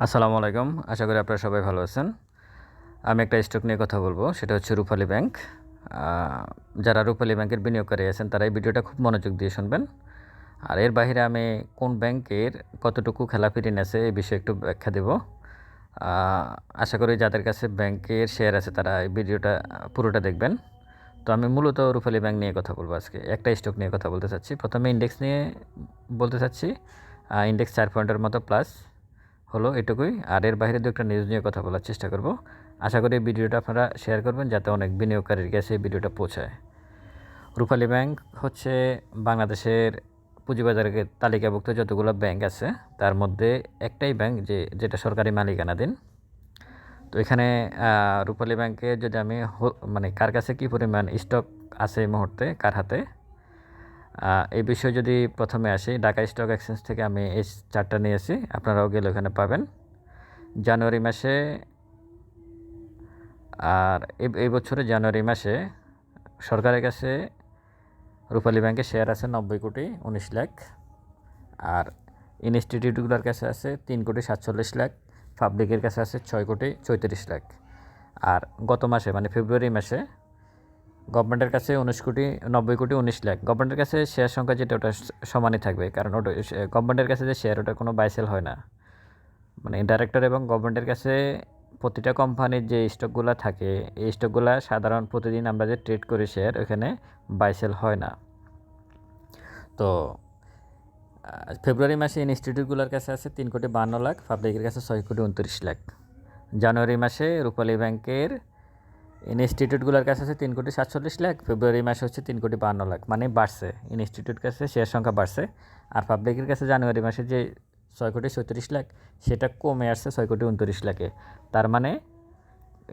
আসসালামু আলাইকুম। আশা করি আপনারা সবাই ভালো আছেন। আমি একটা স্টক নিয়ে কথা বলব, সেটা হচ্ছে রূপালী ব্যাংক। যারা রূপালী ব্যাংকের বিনিয়োগকারী আছেন, তারা এই ভিডিওটা খুব মনোযোগ দিয়ে শুনবেন। আর এর বাইরে আমি কোন ব্যাংকের কতটুকু খেলাপি ঋণ আছে, এই বিষয়ে একটু ব্যাখ্যা দেব। আশা করি যাদের কাছে ব্যাংকের শেয়ার আছে, তারা এই ভিডিওটা পুরোটা দেখবেন। তো আমি মূলত রূপালী ব্যাংক নিয়ে কথা বলব আজকে। একটা স্টক নিয়ে কথা বলতে চাচ্ছি। প্রথমে ইন্ডেক্স নিয়ে বলতে চাচ্ছি। ইন্ডেক্স চার পয়েন্টের মতো প্লাস হলো এটুকুই। আর এর বাইরে দু একটা নিউজ নিয়ে কথা বলার চেষ্টা করব। আশা করি ভিডিওটা আপনারা শেয়ার করবেন যাতে অনেক বিনিয়োগকারীর কাছে ভিডিওটা পৌঁছায়। রূপালী ব্যাংক হচ্ছে বাংলাদেশের পুঁজিবাজারের তালিকাভুক্ত যতগুলো ব্যাংক আছে, তার মধ্যে একটাই ব্যাংক যে, যেটা সরকারি মালিকানাধীন তো এখানে রূপালী ব্যাংকে যদি আমি মানে কার কাছে কী পরিমাণ স্টক আছে এই মুহূর্তে, কার হাতে? এই বিষয়ে যদি প্রথমে আসি, ঢাকা স্টক এক্সচেঞ্জ থেকে আমি এই চারটা নিয়েছি আপনারাও গেলে ওখানে পাবেন। জানুয়ারি মাসে, আর এই- বছরে জানুয়ারি মাসে সরকারের কাছে রূপালী ব্যাংকে শেয়ার আছে নব্বই কোটি উনিশ লাখ, আর ইনস্টিটিউটগুলোর কাছে আছে তিন কোটি সাতচল্লিশ লাখ, পাবলিকের কাছে আছে ছয় কোটি চৌত্রিশ লাখ। আর গত মাসে মানে ফেব্রুয়ারি মাসে গভর্নমেন্টের কাছে উনিশ কোটি, নব্বই কোটি, উনিশ লাখ। গভর্নমেন্টের কাছে শেয়ার সংখ্যা যেটা, ওটা সমানই থাকবে। কারণ ওটা গভর্নমেন্টের কাছে যে শেয়ার ওটা কোনো বাইসেল হয় না। মানে ডাইরেক্টর এবং গভর্নমেন্টের কাছে প্রতিটা কোম্পানির যে স্টকগুলো থাকে, এই স্টকগুলো সাধারণ প্রতিদিন আমরা যে ট্রেড করি শেয়ার ওখানে বাইসেল হয় না। তো ফেব্রুয়ারি মাসে ইনস্টিটিউটগুলোর কাছে আছে তিন কোটি বান্ন লাখ পাবলিকের কাছে ছয় কোটি উনত্রিশ লাখ। জানুয়ারি মাসে রূপালী ব্যাংকের ইনস্টিটিউটগুলোর কাছে আছে তিন কোটি সাতচল্লিশ লাখ, ফেব্রুয়ারি মাসে হচ্ছে তিন কোটি বান্ন লাখ মানে বাড়ছে। ইনস্টিটিউট কাছে শেয়ার সংখ্যা বাড়ছে। আর পাবলিকের কাছে জানুয়ারি মাসে যে ছয় কোটি ছত্রিশ লাখ, সেটা কমে আসছে ছয় কোটি উনত্রিশ লাখে। তার মানে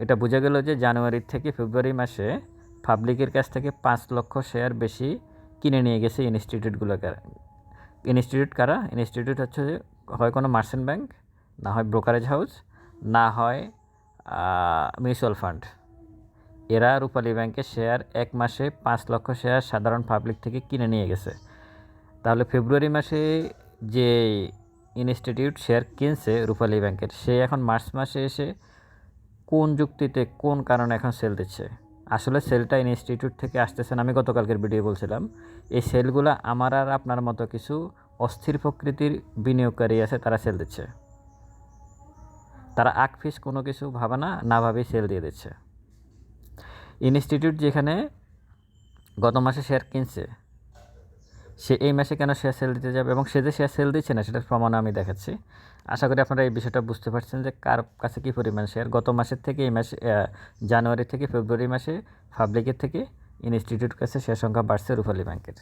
এটা বোঝা গেল যে জানুয়ারি থেকে ফেব্রুয়ারি মাসে পাবলিকের কাছ থেকে পাঁচ লক্ষ শেয়ার বেশি কিনে নিয়ে গেছে ইনস্টিটিউটগুলোকে ইনস্টিটিউট কারা? ইনস্টিটিউট হচ্ছে হয় কোনো মার্চেন্ট ব্যাংক, না হয় ব্রোকারেজ হাউস, না হয় মিউচুয়াল ফান্ড। এরা রূপালী ব্যাংকের শেয়ার এক মাসে পাঁচ লক্ষ শেয়ার সাধারণ পাবলিক থেকে কিনে নিয়ে গেছে। তাহলে ফেব্রুয়ারি মাসে যে ইনস্টিটিউট শেয়ার কিনছে রূপালী ব্যাংকের, সে এখন মার্চ মাসে এসে কোন যুক্তিতে কোন কারণে এখন সেল দিচ্ছে? আসলে সেলটা ইনস্টিটিউট থেকে আসতেছেন আমি গতকালকের ভিডিও বলছিলাম। এই সেলগুলো আমার আর আপনার মতো কিছু অস্থির প্রকৃতির বিনিয়োগকারী আছে, তারা সেল দিচ্ছে। তারা আগ ফিস কোনো কিছু ভাবে না না ভাবেই সেল দিয়ে দিচ্ছে। ইনস্টিটিউট যেখানে গত মাসে শেয়ার কিনছে, সে এই মাসে কেন শেয়ার সেল দিতে যাবে এবং সে যে শেয়ার সেল দিচ্ছে না সেটার প্রমাণ আমি দেখাচ্ছি। আশা করি আপনারা এই বিষয়টা বুঝতে পারছেন যে কার কাছে কী পরিমাণ শেয়ার গত মাসের থেকে এই মাসে জানুয়ারি থেকে ফেব্রুয়ারি মাসে পাবলিকের থেকে ইনস্টিটিউট কাছে শেয়ার সংখ্যা বাড়ছে রূপালী ব্যাংকের।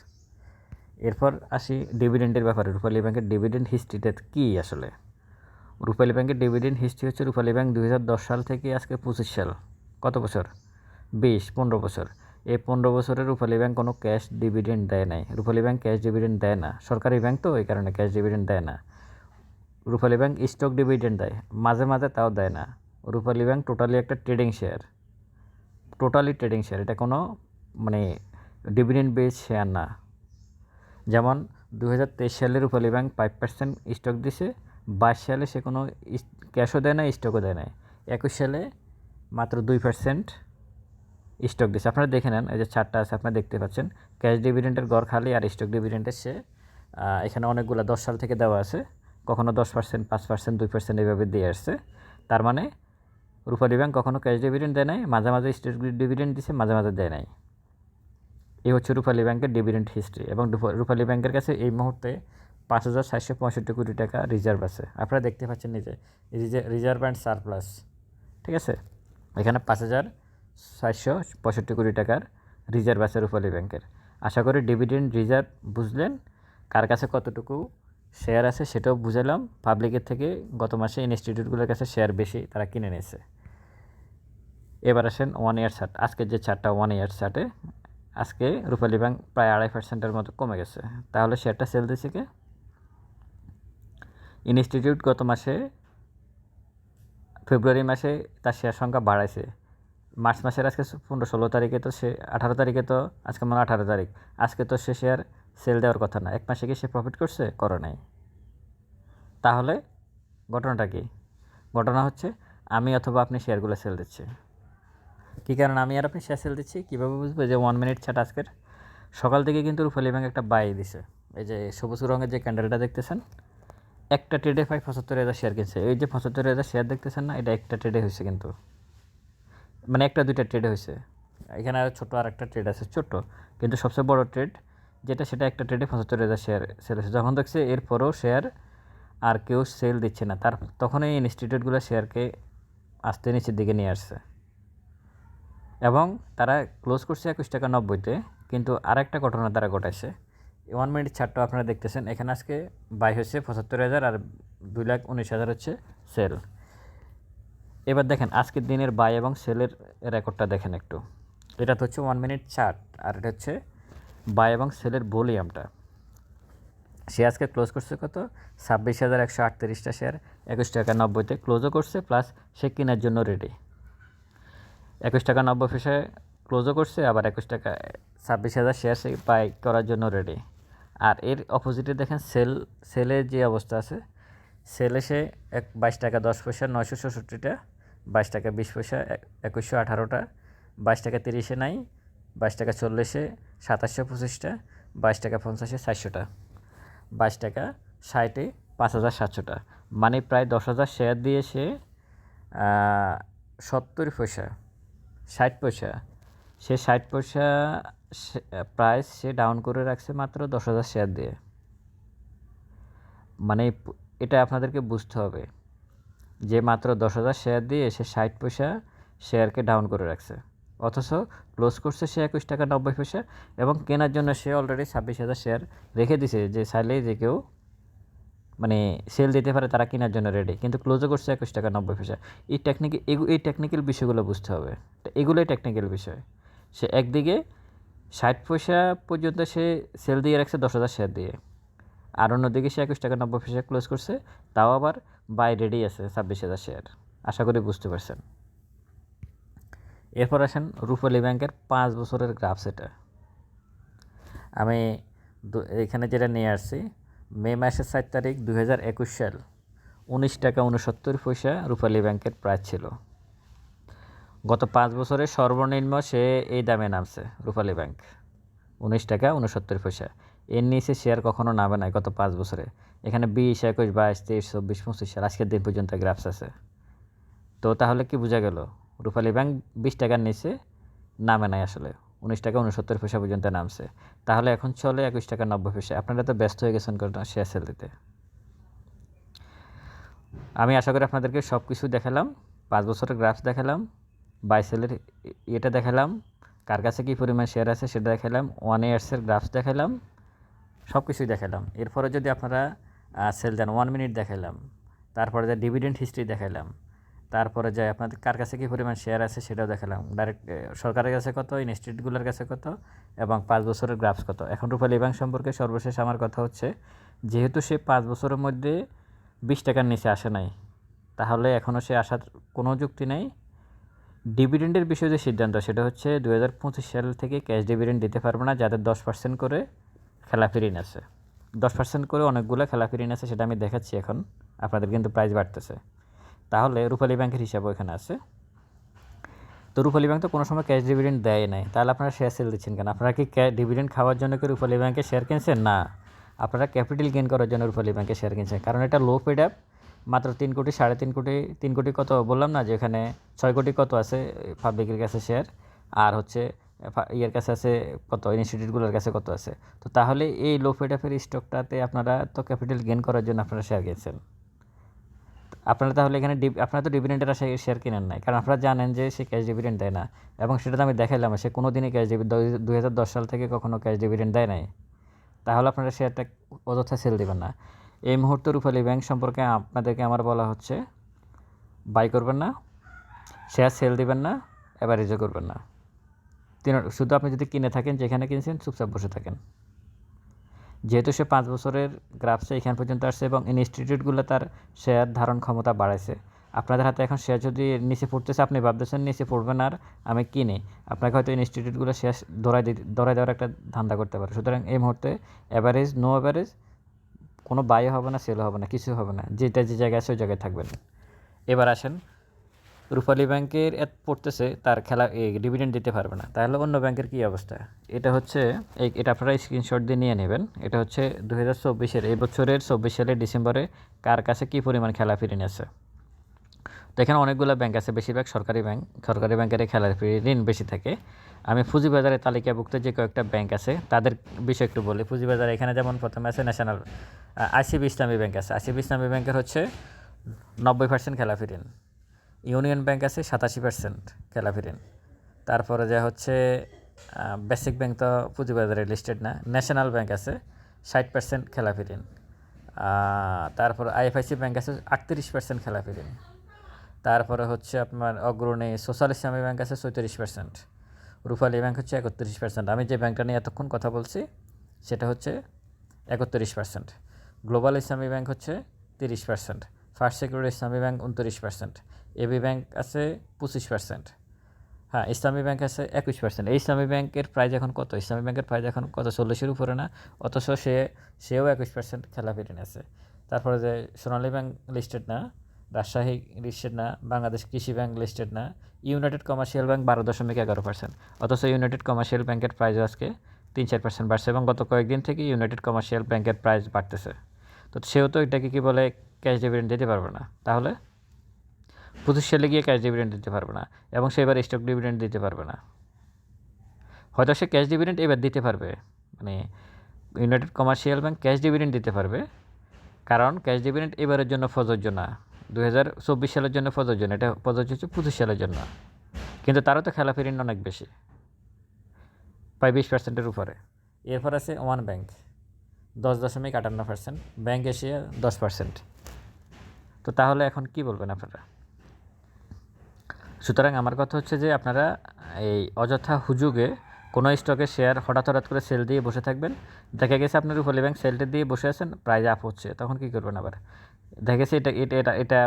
এরপর আসি ডিভিডেন্ডের ব্যাপারে। রূপালী ব্যাংকের ডিভিডেন্ড হিস্ট্রিটা কী আসলে? রূপালী ব্যাংকের ডিভিডেন্ড হিস্ট্রি হচ্ছে রূপালী ব্যাংক দু হাজার দশ সাল থেকে আজকে পঁচিশ সাল। কত বছর? বিশ, পনেরো বছর। এই পনেরো বছরে রূপালী ব্যাংক কোনো ক্যাশ ডিভিডেন্ড দেয় নাই। রূপালী ব্যাংক ক্যাশ ডিভিডেন্ড দেয় না। সরকারি ব্যাংক তো এই কারণে ক্যাশ ডিভিডেন্ড দেয় না। রূপালী ব্যাংক স্টক ডিভিডেন্ড দেয়। মাঝে মাঝে তাও দেয় না। রূপালী ব্যাংক টোটালি একটা trading share. Totally trading share. এটা কোনো মানে ডিভিডেন্ড বেস শেয়ার না। যেমন দু হাজার তেইশ সালে Rupali bank five percent stock দিছে। বাইশ সালে সে কোনো ক্যাশও দেয় না স্টকও দেয় না একুশ সালে মাত্র দুই পার্সেন্ট স্টক দিচ্ছে আপনারা দেখে নেন, এই যে চারটা আছে, আপনারা দেখতে পাচ্ছেন। ক্যাশ ডিভিডেন্টের গড় খালি আর স্টক ডিভিডেন্টের সে এখানে অনেকগুলো দশ সাল থেকে দেওয়া আছে। কখনো দশ পার্সেন্ট, পাঁচ পার্সেন্ট, দুই পার্সেন্ট এইভাবে দিয়ে আসছে। তার মানে রূপালী ব্যাংক কখনো ক্যাশ ডিভিডেন্ট দেয় নাই, মাঝে মাঝে স্টক ডিভিডেন্ড দিছে, মাঝে মাঝে দেয় নাই। এই হচ্ছে রূপালী ব্যাংকের ডিভিডেন্ট হিস্ট্রি এবং রূপা- রূপালী ব্যাংকের কাছে এই মুহূর্তে পাঁচ হাজার সাতশো পঁয়ষট্টি কোটি টাকা রিজার্ভ আছে। আপনারা দেখতে পাচ্ছেন নিজে রিজার্ভ অ্যান্ড সারপ্লাস ঠিক আছে? এখানে পাঁচ হাজার সাতশো পঁয়ষট্টি কোটি টাকার রিজার্ভ আছে রূপালী ব্যাংকের। আশা করি ডিভিডেন্ড রিজার্ভ বুঝলেন। কার কাছে কতটুকু শেয়ার আছে সেটাও বুঝালাম। পাবলিকের থেকে গত মাসে ইনস্টিটিউটগুলোর কাছে শেয়ার বেশি তারা কিনে নিয়েছে। এবার আসেন ওয়ান ইয়ার চার্ট আজকে যে চারটা ওয়ান ইয়ার চার্টে আজকে রূপালী ব্যাংক প্রায় আড়াই পার্সেন্টের মতো কমে গেছে। তাহলে শেয়ারটা সেল দিয়েছে কে? ইনস্টিটিউট গত মাসে, ফেব্রুয়ারি মাসে তার শেয়ার সংখ্যা বাড়াইছে। মার্চ মাসের আজকে পনেরো ষোলো তারিখে তো সে আঠারো তারিখে তো আজকে মনে আঠারো তারিখ। আজকে তো সে শেয়ার সেল দেওয়ার কথা না। এক মাসে কি সে প্রফিট করছে? করে নাই। তাহলে ঘটনাটা কি? ঘটনা হচ্ছে আমি অথবা আপনি শেয়ারগুলো সেল দিচ্ছি। কী কারণে আমি আর আপনি শেয়ার সেল দিচ্ছি? কীভাবে বুঝব? যে ওয়ান মিনিট ছাট আজকের। সকাল থেকে কিন্তু রূপালী ব্যাংক একটা বাই দিছে। এই যে সবুজ রঙের যে ক্যান্ডেলটা দেখতেছেন, একটা ট্রেডে প্রায় পঁচাত্তর হাজার শেয়ার কিনছে। এই যে পঁচাত্তর হাজার শেয়ার দেখতেছেন না, এটা একটা ট্রেডে হয়েছে কিন্তু। মানে একটা, দুইটা ট্রেড হয়েছে। এখানে আর ছোটো আর একটা ট্রেড আছে ছোট্ট কিন্তু সবচেয়ে বড় ট্রেড যেটা, সেটা একটা ট্রেডে পঁচাত্তর হাজার শেয়ার সেল হয়েছে। যখন দেখছে এরপরও শেয়ার আর কেউ সেল দিচ্ছে না, তার তখন এই ইনস্টিটিউটগুলো শেয়ারকে আস্তে নিচের দিকে নিয়ে আসছে। এবং তারা ক্লোজ করছে একুশ টাকা নব্বইতে, কিন্তু আরেকটা ঘটনা তারা ঘটাইছে। ওয়ান মিনিট ছাড়টা আপনারা দেখতেছেন। এখানে আজকে বাই হচ্ছে পঁচাত্তর হাজার আর দুই লাখ উনিশ হাজার হচ্ছে সেল এবার দেখেন, আজকের দিনের বাই এবং সেলের রেকর্ডটা দেখেন একটু। এটা তো হচ্ছে ওয়ান মিনিট চার্ট আর এটা হচ্ছে বাই এবং সেলের ভলিউমটা সে আজকে ক্লোজ করছে কত? ছাব্বিশ হাজার একশো আটত্রিশটা শেয়ার একুশ টাকা নব্বইতে ক্লোজও করছে প্লাস সে কেনার জন্য রেডি একুশ টাকা নব্বই পয়সায় ক্লোজও করছে, আবার একুশ টাকা ছাব্বিশ হাজার শেয়ার সে বাই করার জন্য রেডি আর এর অপোজিটে দেখেন সেল সেলের যে অবস্থা আছে সেলে সে এক বাইশ টাকা দশ পয়সা, নয়শো ষষট্টিটা বাইশ টাকা বিশ পয়সা একুশশো আঠারোটা, বাইশ টাকা তিরিশে নাই, বাইশ টাকা চল্লিশে সাতাশশো পঁচিশটা, বাইশ টাকা পঞ্চাশে চারশোটা বাইশ টাকা ষাটে পাঁচ হাজার সাতশোটা। মানে প্রায় দশ হাজার শেয়ার দিয়ে সে সত্তর পয়সা, ষাট পয়সা, সে ষাট পয়সা প্রাইস সে ডাউন করে রাখছে মাত্র দশ হাজার শেয়ার দিয়ে। মানে এটা আপনাদেরকে বুঝতে হবে। যে মাত্র দশ হাজার শেয়ার দিয়ে সে ষাট পয়সা শেয়ারকে ডাউন করে রাখছে। অথচ ক্লোজ করছে সে একুশ টাকা নব্বই পয়সা এবং কেনার জন্য সে অলরেডি ছাব্বিশ হাজার শেয়ার রেখে দিছে যে চাইলেই যে কেউ মানে সেল দিতে পারে তারা কেনার জন্য রেডি কিন্তু ক্লোজও করছে একুশ টাকা নব্বই পয়সা। এই টেকনিক্যাল এই টেকনিক্যাল বিষয়গুলো বুঝতে হবে। এগুলোই টেকনিক্যাল বিষয়। সে একদিকে ষাট পয়সা পর্যন্ত সে সেল দিয়ে রাখছে দশ হাজার শেয়ার দিয়ে। আর অন্যদিকে সে একুশ টাকা নব্বই পয়সা ক্লোজ করছে, তাও আবার বাই রেডি আছে ছাব্বিশ হাজার শেয়ার। আশা করি বুঝতে পারছেন। এরপর আসেন রূপালী ব্যাংকের পাঁচ বছরের গ্রাফ সেটা। আমি এখানে যেটা নিয়ে আসছি, মে মাসের সাত তারিখ দু হাজার একুশ সাল, উনিশ টাকা উনসত্তর পয়সা রূপালী ব্যাংকের প্রাইস ছিল। গত পাঁচ বছরে সর্বনিম্ন সে এই দামে নামছে রূপালী ব্যাংক, উনিশ টাকা উনসত্তর পয়সা। এর নিচে শেয়ার কখনো নামে নাই গত পাঁচ বছরে। এখানে বিশ, একুশ, বাইশ, তেইশ, চব্বিশ, পঁচিশ সাল আজকের দিন পর্যন্ত গ্রাফস আছে। তো তাহলে কি বোঝা গেল? রূপালী ব্যাংক বিশ টাকার নিচে নামে নাই আসলে। উনিশ টাকা উনসত্তর পয়সা পর্যন্ত নামছে। তাহলে এখন চলে একুশ টাকা নব্বই পয়সা। আপনারা তো ব্যস্ত হয়ে গেছেন শেয়ার সেল দিতে। আমি আশা করি আপনাদেরকে সব কিছু দেখালাম। পাঁচ বছরের গ্রাফ দেখালাম। বাই সেলের ইয়েটা দেখালাম। কার কাছে কী পরিমাণ শেয়ার আছে সেটা দেখালাম। ওয়ান ইয়ার্সের গ্রাফস দেখালাম। সব কিছুই দেখালাম। এরপরে যদি আপনারা সেল দেন ওয়ান মিনিট দেখালাম, তারপরে যে ডিভিডেন্ট হিস্ট্রি দেখালাম, তারপরে যে আপনাদের কার কাছে কী পরিমাণ শেয়ার আছে সেটাও দেখালাম। ডাইরেক্ট সরকারের কাছে কত ইনস্টিটিউটগুলোর কাছে কত, এবং পাঁচ বছরের গ্রাফস কত। এখন রূপালী ব্যাংক সম্পর্কে সর্বশেষ আমার কথা হচ্ছে, যেহেতু সে পাঁচ বছরের মধ্যে বিশ টাকার নিচে আসে নাই, তাহলে এখনও সে আসার কোনো যুক্তি নেই। ডিভিডেন্ডের বিষয়ে যে সিদ্ধান্ত, সেটা হচ্ছে দু হাজার পঁচিশ সাল থেকে ক্যাশ ডিভিডেন্ড দিতে পারবে না, যাদের দশ পার্সেন্ট করে খেলাপি ঋণ আছে দশ পার্সেন্ট করে অনেকগুলো খেলাপি ঋণ আছে সেটা আমি দেখাচ্ছি এখন। আপনাদের কিন্তু প্রাইস বাড়তেছে। তাহলে রূপালী ব্যাংকের হিসাব ওইখানে আছে। তো রূপালী ব্যাংক তো কোনো সময় ক্যাশ ডিভিডেন্ড দেয় নাই। তাহলে আপনারা শেয়ার সেল দিচ্ছেন কেন? আপনারা কি ডিভিডেন্ড খাওয়ার জন্য কি রূপালী ব্যাংকে শেয়ার কিনছেন? না। আপনারা ক্যাপিটাল গেন করার জন্য রূপালী ব্যাংকে শেয়ার কিনছেন। কারণ এটা লো পেড অ্যাপ মাত্র তিন কোটি, সাড়ে তিন কোটি তিন কোটি কত? বললাম না যে এখানে ছয় কোটি কত আছে পাবলিকের কাছে শেয়ার আর হচ্ছে ইয়ের কাছে আছে কত ইনস্টিটিউটগুলোর কাছে কত আছে? তো তাহলে এই লো অ্যাপের স্টকটাতে আপনারা তো ক্যাপিটাল গেন করার জন্য আপনারা শেয়ার কিনছেন আপনারা তাহলে এখানে আপনারা তো ডিভিডেন্ডের আশায় শেয়ার কিনেন নাই। কারণ আপনারা জানেন যে সে ক্যাশ ডিভিডেন্ড দেয় না। এবং সেটা তো আমি দেখাইলাম, সে কোনো দিনই ক্যাশ দুই হাজার দশ সাল থেকে কখনো ক্যাশ ডিভিডেন্ড দেয় নাই। তাহলে আপনারা শেয়ারটা অযথা সেল দেবেন না। এই মুহূর্তে রূপালী ব্যাংক সম্পর্কে আপনাদেরকে আমার বলা হচ্ছে বাই করবেন না শেয়ার সেল দিবেন না অ্যাভারেজও করবেন না। শুধু আপনি যদি কিনে থাকেন, যেখানে কিনছেন, চুপচাপ বসে থাকেন। যেহেতু সে পাঁচ বছরের গ্রাফসে এখান পর্যন্ত আসছে এবং ইনস্টিটিউটগুলো তার শেয়ার ধারণ ক্ষমতা বাড়াইছে। আপনাদের হাতে এখন শেয়ার যদি নিচে পড়তেছে, আপনি ভাবতেছেন নিচে পড়বেন আর আমি কিনে। আপনাকে হয়তো ইনস্টিটিউটগুলো শেয়ার দৌড়াই দৌড়াই দেওয়ার একটা ধান্দা করতে পারে। সুতরাং এই মুহূর্তে অ্যাভারেজ নো অ্যাভারেজ কোনো বাই হবে না সেল হবে না, কিছু হবে না। যেটা যে জায়গায় আছে, ওই জায়গায় থাকবেন। এবার আসেন রূপালী ব্যাংকের এত পড়তেছে, তার খেলা এই ডিভিডেন্ড দিতে পারবে না। তাহলে অন্য ব্যাংকের কী অবস্থা? এটা হচ্ছে, এই, এটা আপনারা স্ক্রিনশট দিয়ে নিয়ে নেবেন। এটা হচ্ছে দু হাজার চব্বিশের, এই বছরের চব্বিশ সালের ডিসেম্বরে কার কাছে কী পরিমাণ খেলা ফিরে আছে তো এখানে অনেকগুলো ব্যাংক আছে, বেশিরভাগ সরকারি ব্যাংক। সরকারি ব্যাংকের খেলার ফিরে ঋণ বেশি থাকে। আমি পুঁজিবাজারের তালিকাভুক্ত যে কয়েকটা ব্যাংক আছে, তাদের বিষয়ে একটু বলি। পুঁজিবাজার এখানে যেমন প্রথমে আছে ন্যাশনাল আইসিবি ইসলামী ব্যাংক আছে। আইসিবি ইসলামী ব্যাংকের হচ্ছে নব্বই পার্সেন্ট খেলাফি ঋণ ইউনিয়ন ব্যাংক আছে সাতাশি পার্সেন্ট ঋণ তারপরে যা হচ্ছে বেসিক ব্যাংক তো পুঁজিবাজারে লিস্টেড না ন্যাশনাল ব্যাংক আছে ষাট পার্সেন্ট খেলাফি ঋণ তারপর আইএফআইসি ব্যাংক আছে আটত্রিশ পার্সেন্ট খেলাফি ঋণ তারপরে হচ্ছে আপনার অগ্রণী সোশ্যাল ইসলামী ব্যাংক আছে চৌত্রিশ পার্সেন্ট, রূপালী ব্যাংক হচ্ছে একত্রিশ পার্সেন্ট। আমি যে ব্যাংকটা নিয়ে এতক্ষণ কথা বলছি, সেটা হচ্ছে একত্রিশ পার্সেন্ট। গ্লোবাল ইসলামী ব্যাংক হচ্ছে তিরিশ percent, first security Islami bank উনত্রিশ পার্সেন্ট। এবি ব্যাংক আছে পঁচিশ পার্সেন্ট হ্যাঁ ইসলামী ব্যাংক আছে একুশ পার্সেন্ট ইসলামী ব্যাংকের প্রাইজ এখন কত? ইসলামী ব্যাংকের প্রাইজ এখন কত? চল্লিশের উপরে না? অথচ সে, সেও একুশ পার্সেন্ট খেলাপি ঋণ আছে। তারপরে যে সোনালী ব্যাংক লিস্টেড না, রাজশাহী লিস্টেড না, বাংলাদেশ কৃষি ব্যাংক লিস্টেড না ইউনাইটেড কমার্শিয়াল ব্যাংক বারো দশমিক এগারো পার্সেন্ট অথচ ইউনাইটেড কমার্শিয়াল ব্যাংকের প্রাইসও আজকে তিন চার পার্সেন্ট বাড়ছে এবং গত কয়েকদিন থেকে ইউনাইটেড কমার্শিয়াল ব্যাংকের প্রাইস বাড়তেছে। তো সেও তো এটাকে কী বলে ক্যাশ ডিভিডেন্ড দিতে পারবে না। তাহলে পঁচিশ সালে গিয়ে ক্যাশ ডিভিডেন্ড দিতে পারবে না এবং সে এবার স্টক ডিভিডেন্ড দিতে পারবে না। হয়তো সে ক্যাশ ডিভিডেন্ড এবার দিতে পারবে মানে united commercial bank cash dividend দিতে পারবে। কারণ ক্যাশ ডিভিডেন্ড এবারের জন্য প্রযোজ্য না দু হাজার চব্বিশ সালের জন্য প্রযোজ্য না, এটা প্রযোজ্য হচ্ছে পঁচিশ সালের জন্য। কিন্তু তারও তো খেলাফি ঋণ অনেক বেশি, প্রায় বিশ পার্সেন্টের উপরে। এরপর আছে ওয়ান ব্যাংক দশ দশমিক আটান্ন পার্সেন্ট ব্যাংক এশিয়া দশ পার্সেন্ট তো তাহলে এখন কি বলবেন আপনারা? সুতরাং আমার কথা হচ্ছে যে আপনারা এই অযথা হুজুগে কোনো স্টকের শেয়ার হঠাৎ হঠাৎ করে সেল দিয়ে বসে থাকবেন। দেখা গেছে আপনার রুফলি ব্যাংক সেলটা দিয়ে বসে আছেন প্রাইজ আপ হচ্ছে, তখন কী করবেন আবার? দেখা গেছে এটা এটা এটা এটা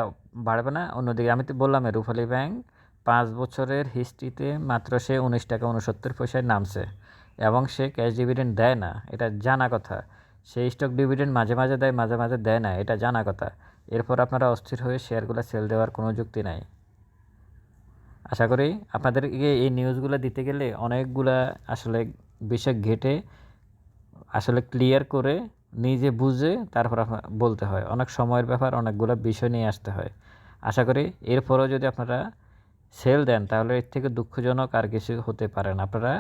বাড়বে না, অন্যদিকে আমি তো বললাম রুফালি ব্যাংক পাঁচ বছরের হিস্ট্রিতে মাত্র সে উনিশ টাকা উনসত্তর পয়সায় নামছে এবং সে ক্যাশ ডিভিডেন্ড দেয় না, এটা জানা কথা। সেই স্টক ডিভিডেন্ড মাঝে মাঝে দেয়, মাঝে মাঝে দেয় না, এটা জানা কথা। এরপর আপনারা অস্থির হয়ে শেয়ারগুলো সেল দেওয়ার কোনো যুক্তি নাই। আশা করি আপনাদেরকে এই নিউজগুলো দিতে গেলে অনেকগুলা আসলে বিষয় ঘেটে আসলে ক্লিয়ার করে নিজে বুঝে তারপর বলতে হয়। অনেক সময়ের ব্যাপার, অনেকগুলো বিষয় নিয়ে আসতে হয়। আশা করি এরপরেও যদি আপনারা সেল দেন, তাহলে এর থেকে দুঃখজনক আর কিছু হতে পারে না। আপনারা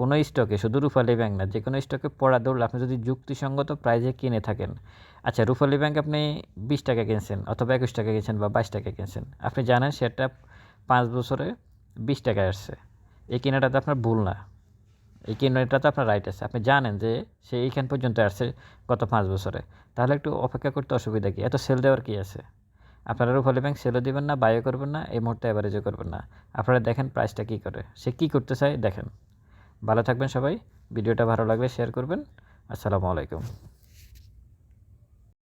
কোনো স্টকে শুধু রূপালী ব্যাংক না যে কোনো স্টকে পড়া দৌড়লে আপনি যদি যুক্তিসঙ্গত প্রাইজে কিনে থাকেন আচ্ছা রূপালী ব্যাংক আপনি বিশ টাকা কিনছেন অথবা একুশ টাকা কিনছেন বা বাইশ টাকা কিনছেন, আপনি জানেন সেটা পাঁচ বছরে বিশ টাকায় আসছে। এই কেনাটাতে আপনার ভুল না। এই কেনাটাতে আপনার রাইট আছে। আপনি জানেন যে সে এইখান পর্যন্ত আসছে গত পাঁচ বছরে। তাহলে একটু অপেক্ষা করতে অসুবিধা কি? এত সেল দেওয়ার কী আছে? আপনারা রূপালী ব্যাংক সেলও দিবেন না বায়ও করবেন না, এই মুহূর্তে অ্যাভারেজও করবেন না। আপনারা দেখেন প্রাইসটা কী করে। সে কী করতে চায়, দেখেন। ভালো থাকবেন সবাই। ভিডিওটা ভালো লাগলে শেয়ার করবেন। আসসালামু আলাইকুম।